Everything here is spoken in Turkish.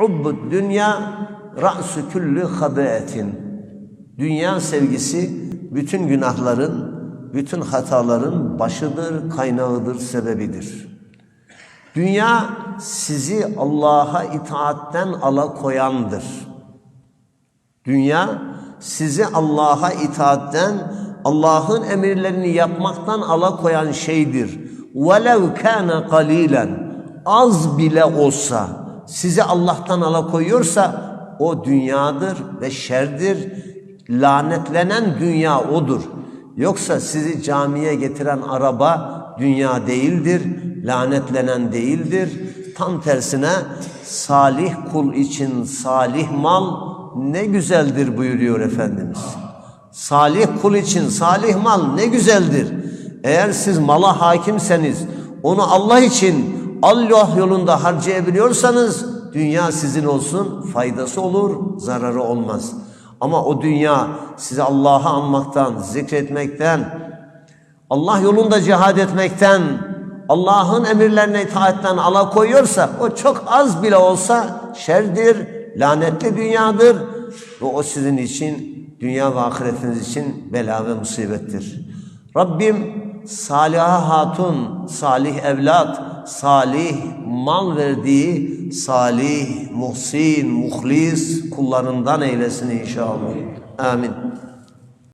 Hubbud dünya ra'su kulli habeetin. Dünya sevgisi bütün günahların, bütün hataların başıdır, kaynağıdır, sebebidir. Dünya sizi Allah'a itaatten alakoyandır. Dünya sizi Allah'a itaatten, Allah'ın emirlerini yapmaktan alakoyan şeydir. وَلَوْ كَانَ قَلِيلًا Az bile olsa, sizi Allah'tan alakoyuyorsa o dünyadır ve şerdir. Lanetlenen dünya odur. Yoksa sizi camiye getiren araba dünya değildir, lanetlenen değildir. Tam tersine salih kul için salih mal ne güzeldir buyuruyor Efendimiz. Salih kul için salih mal ne güzeldir. Eğer siz mala hakimseniz, onu Allah için Allah yolunda harcayabiliyorsanız dünya sizin olsun, faydası olur, zararı olmaz. Ama o dünya sizi Allah'a anmaktan, zikretmekten, Allah yolunda cihad etmekten, Allah'ın emirlerine itaatten alakoyuyorsa o çok az bile olsa şerdir, lanetli dünyadır ve o sizin için dünya ve ahiretiniz için bela ve musibettir. Rabbim Saliha hatun, salih evlat, salih mal verdiği salih, muhsin, muhlis kullarından eylesin inşallah. Amin.